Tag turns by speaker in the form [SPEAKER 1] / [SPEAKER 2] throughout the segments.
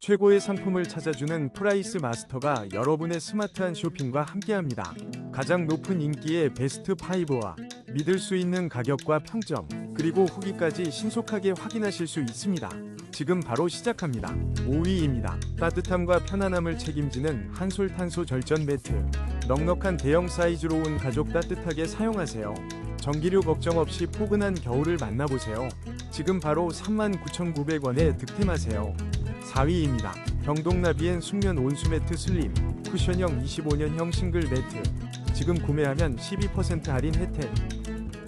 [SPEAKER 1] 최고의 상품을 찾아주는 프라이스 마스터가 여러분의 스마트한 쇼핑과 함께합니다. 가장 높은 인기의 베스트 5와 믿을 수 있는 가격과 평점, 그리고 후기까지 신속하게 확인하실 수 있습니다. 지금 바로 시작합니다. 5위입니다. 따뜻함과 편안함을 책임지는 한솔 탄소 절전 매트. 넉넉한 대형 사이즈로 온 가족 따뜻하게 사용하세요. 전기료 걱정 없이 포근한 겨울을 만나보세요. 지금 바로 39,900원에 득템하세요. 4위입니다. 병동나비엔 숙면 온수매트 슬림 쿠션형 25년형 싱글 매트 지금 구매하면 12% 할인 혜택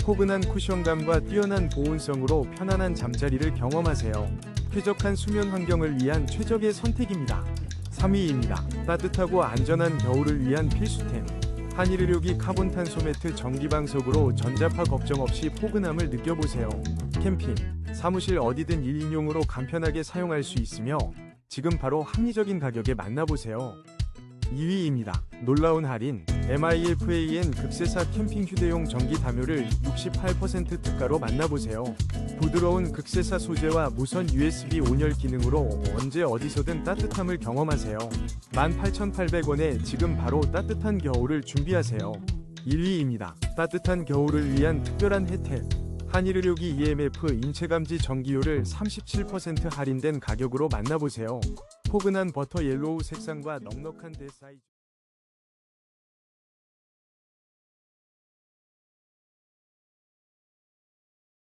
[SPEAKER 1] 포근한 쿠션감과 뛰어난 보온성으로 편안한 잠자리를 경험하세요. 쾌적한 수면 환경을 위한 최적의 선택입니다. 3위입니다. 따뜻하고 안전한 겨울을 위한 필수템 한일의료기 카본 탄소 매트 전기방석으로 전자파 걱정 없이 포근함을 느껴보세요. 캠핑, 사무실 어디든 1인용으로 간편하게 사용할 수 있으며 지금 바로 합리적인 가격에 만나보세요. 2위입니다. 놀라운 할인 MIFAN 극세사 캠핑 휴대용 전기 담요를 68% 특가로 만나보세요. 부드러운 극세사 소재와 무선 USB 온열 기능으로 언제 어디서든 따뜻함을 경험하세요. 18,800원에 지금 바로 따뜻한 겨울을 준비하세요. 1위입니다. 따뜻한 겨울을 위한 특별한 혜택 한일의료기 EMF 인체감지 전기요를 37% 할인된 가격으로 만나보세요. 포근한 버터 옐로우 색상과 넉넉한 대 사이즈